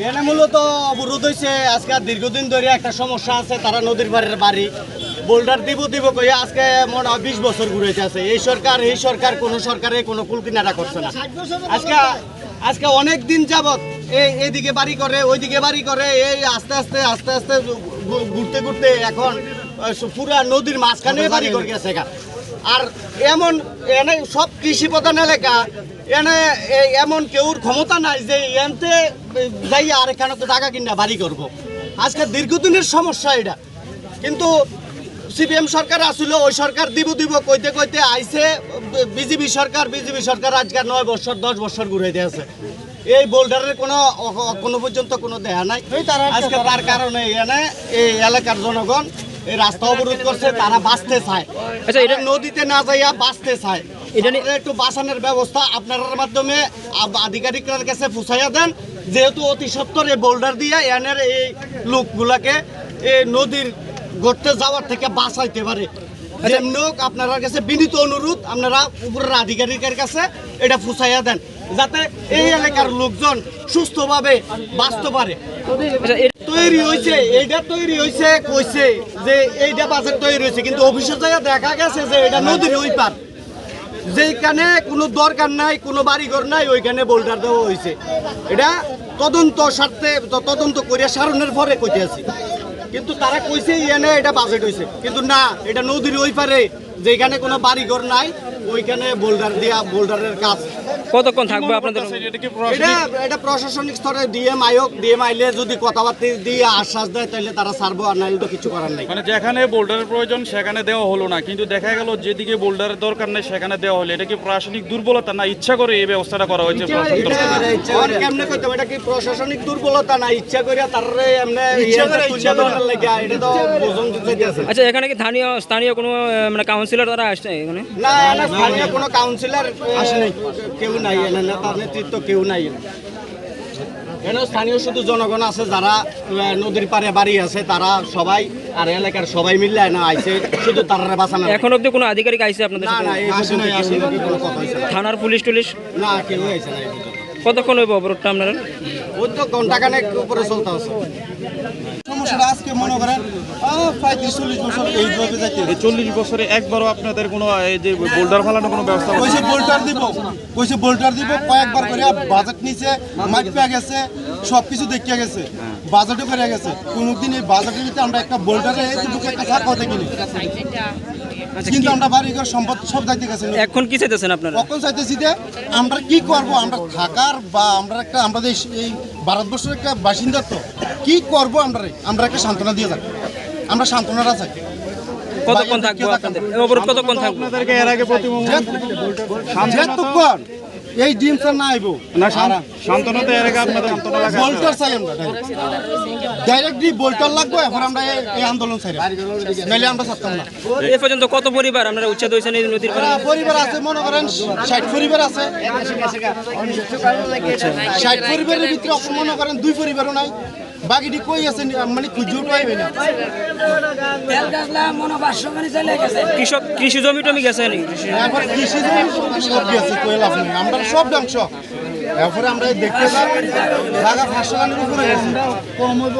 এখানে মূলত অবরোধ হয়েছে। আজকে দীর্ঘদিন ধরে একটা সমস্যা আছে তারা নদীর পাড়ের বাড়ি। বোল্ডার দিব দিব কইয়া আজকে মনে হয় বিশ বছর ঘুরেছে আছে। এই সরকার এই সরকার কোন সরকারে কোনো কুল কিনারা করছে না। আজকে আজকে অনেক দিন যাবত এই এইদিকে বাড়ি করে ওইদিকে বাড়ি করে এই আস্তে আস্তে আস্তে আস্তে ঘুরতে ঘুরতে এখন পুরা নদীর মাঝখানে বাড়ি করে গেছে। আর এমন এনে সব কৃষি প্রধান এলাকা এনে এমন কেউর ক্ষমতা নাই যে এনতে যাই আর এখানে তো টাকা কিনা বাড়ি করব। আজকে দীর্ঘদিনের সমস্যা এটা। কিন্তু সিপিএম সরকার আসলে ওই সরকার দিব দিব কইতে কইতে আইছে বিজেপি সরকার বিজেপি সরকার আজকে নয় বছর দশ বছর ঘুরাইতে আছে এই বোল্ডারের কোনো কোনো পর্যন্ত কোনো দেয়া নাই। আজকে তার কারণে এনে এই এলাকার জনগণ এই রাস্তা অবরোধ করছে তারা বাঁচতে চায়। আচ্ছা, এটা- নদীতে না যাইয়া বাঁচতে চায়। এটা নিয়ে- একটু বাঁচানোর ব্যবস্থা আপনার মাধ্যমে আধিকারিকদের কাছে ফুসাইয়া দেন। যেহেতু অতি সত্তর এই বোল্ডার দিয়ে এনের এই লোকগুলাকে এই নদীর গড়তে যাওয়ার থেকে বাঁচাইতে পারে। লোক হোক আপনার কাছে বিনীত অনুরোধ আপনারা উপরের আধিকারিকের কাছে এটা ফুসাইয়া দেন। যাতে এই এলাকার লোকজন সুস্থভাবে বাঁচতে পারে। আচ্ছা তৈরি হয়েছে এইটা তৈরি হয়েছে কইছে যে এইটা বাজার তৈরি হয়েছে কিন্তু অফিসের জায়গায় দেখা গেছে যে এটা নদীর ওই পার। যেখানে কোনো দরকার নাই, কোনো বাড়িঘর নাই, ওইখানে বোল্ডার দেওয়া হয়েছে এটা তদন্ত স্বার্থে তদন্ত করিয়া সারণের পরে কইতে কিন্তু তারা কইছে এনে এটা বাজেট হয়েছে কিন্তু না, এটা নদীর ওই পারে যেখানে কোনো বাড়িঘর নাই, ওইখানে বোল্ডার দিয়া বোল্ডারের কাজ কতক্ষণ থাকবে আপনাদের এটা এটা প্রশাসনিক স্তরে ডিএম আয়োগ ডিএম আইলে যদি কথাবার্তা দিয়ে আশ্বাস দেয় তাহলে তারা ছাড়বো আর নাইলে তো কিছু করার নাই। মানে যেখানে বোল্ডারের প্রয়োজন সেখানে দেওয়া হলো না। কিন্তু দেখা গেল যেদিকে বোল্ডারের দরকার নেই সেখানে দেওয়া হলো। এটা কি প্রশাসনিক দুর্বলতা না ইচ্ছা করে এই ব্যবস্থাটা করা হয়েছে? কেমনে কইতাম এটা কি প্রশাসনিক দুর্বলতা না ইচ্ছা করিয়া তাররে এমনে ইচ্ছা করে ইচ্ছা করার লাগা এটা তো বোঝন দিতে আছে আচ্ছা এখানে কি স্থানীয় স্থানীয় কোনো মানে কাউন্সিলর তারা আসছে এখানে? না স্থানীয় কোনো কাউন্সিলর আসে নাই। কেউ নাই এনে নেতার নেতৃত্ব কেউ নাই এখানে স্থানীয় শুধু জনগণ আছে যারা নদীর পারে বাড়ি আছে তারা সবাই আর এলাকার সবাই মিললে না আইছে শুধু তারা বাঁচানো এখন অব্দি কোনো আধিকারিক আইছে আপনাদের না না। থানার পুলিশ টুলিশ না কেউ আইছে না। কতক্ষণ হইব অবরোধটা আপনারা? ওই তো ঘন্টাখানেক উপরে চলতে আছে। সমস্যাটা আজকে মনে করেন চল্লিশ বছর এইভাবে এই চল্লিশ বছরে একবারও আপনাদের কোনো এই যে বোল্ডার ফালানো কোনো ব্যবস্থা কইছে দিব কইছে দিব কয়েকবার করে বাজেট নিচে মাইক পেয়ে গেছে সব কিছু দেখিয়া গেছে বাজেটও করে গেছে। কোনোদিন এই বাজেটের ভিতরে আমরা একটা বোল্টারে এইটুকু একটা ছাড় দেখিনি কিন্তু আমরা বাড়িঘর সম্পদ সব যাইতে গেছে। এখন কি চাইতেছেন আপনারা? কখন চাইতেছি যে আমরা কি করব? আমরা থাকার বা আমরা একটা আমাদের এই ভারতবর্ষের একটা বাসিন্দা তো। কি করব আমরা? আমরা একটা সান্ত্বনা দিয়ে থাকি আমরা সান্ত্বনাটা চাই কতক্ষণ থাকব আপনাদের? কতক্ষণ থাকব? আপনাদেরকে এর আগে যেতক্ষণ। এই ডিম স্যার না আইব। না শান্তনু তো এর আগে আপনাদের শান্তনা লাগা বোল্টার চাই আমরা ডাইরেক্টলি বোল্টার লাগবো এখন আমরা এই- আন্দোলন চাই। নাইলে আমরা ছাড়তাম না। এই পর্যন্ত কত পরিবার আপনারা উচ্ছেদ হয়েছেন এই নদীর পারে পরিবার আছে মনে করেন ষাট পরিবার আছে। ষাট পরিবারের ভিতরে মনে করেন দুই পরিবারও নাই। বাকিটি কই আছে? মানে খুঁজেও পাইবে না। কৃষক কৃষি জমি টমি গেছে নাকি? কৃষি- জমি সব গেছে কই লাভ নেই। আমরা সব ধ্বংস। এরপরে আমরা দেখতে পাই জায়গা পাঁচশো গানের উপরে কম হইব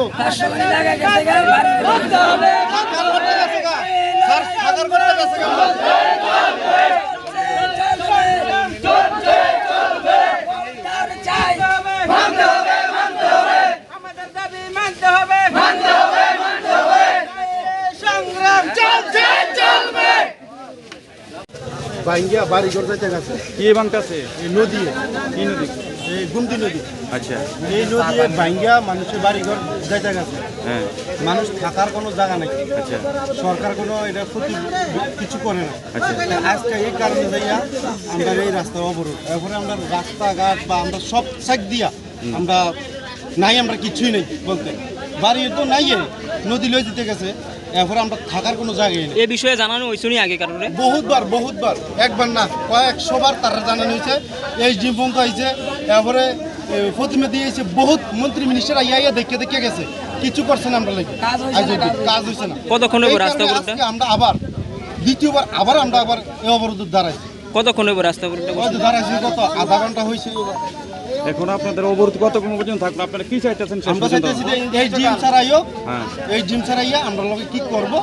বাড়ি ঘর যাইতে গেছে। কি ভাঙতেছে এই নদী। কি নদী? এই গুমতি নদী। আচ্ছা। এই নদী মানুষের বাড়ি ঘর যাইতে গেছে। হ্যাঁ। মানুষ থাকার কোনো জায়গা নাই। আচ্ছা। সরকার কোনো এটা ক্ষতি কিছু করে না। আচ্ছা। আজকে এই কারণে যাইয়া আমরা এই রাস্তা অবরোধ। এরপরে আমরা রাস্তাঘাট বা আমরা সব সাইড দিয়া আমরা নাই আমরা কিছুই নেই বলতে। বাড়ি তো নাই নদী লয়ে দিতে গেছে। এরপরে আমরা থাকার কোনো জায়গায় নেই। এ বিষয়ে জানানো হয়েছে আগে কারণে বহুতবার বহুতবার একবার না কয়েকশো বার তারা জানানো হয়েছে। এই জিম হয়েছে এরপরে এ, দিয়েছে বহুত মন্ত্রী মিনিস্টার আইয়া আইয়া দেখে দেখে গেছে। কিছু করছে না আমরা লাগি। কাজ হয়েছে না কতক্ষণ রাস্তা আমরা আবার দ্বিতীয়বার আবার আমরা আবার এই অবরোধ দাঁড়াইছি। কতক্ষণ রাস্তা দাঁড়াইছি কত? আধা ঘণ্টা হয়েছে এখন আপনাদের অবরোধ কতক্ষণ পর্যন্ত থাকবে? আপনারা কি চাইতেছেন আমরা চাইতেছি যে এই জিম ছাড়াইও হ্যাঁ। এই জিম ছাড়াইয়া আমরা লগে কি করব?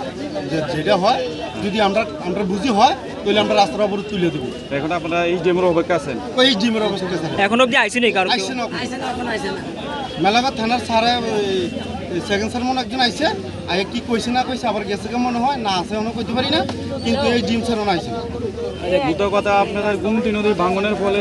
যে যেটা হয় যদি আমরা আমরা বুঝি হয় তাহলে আমরা রাস্তার অবরোধ তুলে দেবো। এখন আপনারা এই ডেমোর অপেক্ষা আছেন? ওই জিমের অবস্থা স্যার এখন অব্দি আইসি নেই কারও কেউ? আইসে না মেলাঘাট থানার স্যারে সেকেন্ড স্যার মনে একজন আইসে আগে কি কইছে না কইছে আবার গেছে কে মনে হয় না আছে মনে কইতে পারি না। কিন্তু এই জিম স্যারও আইসে না দ্রুত কথা আপনারা গুমতি নদী ভাঙনের ফলে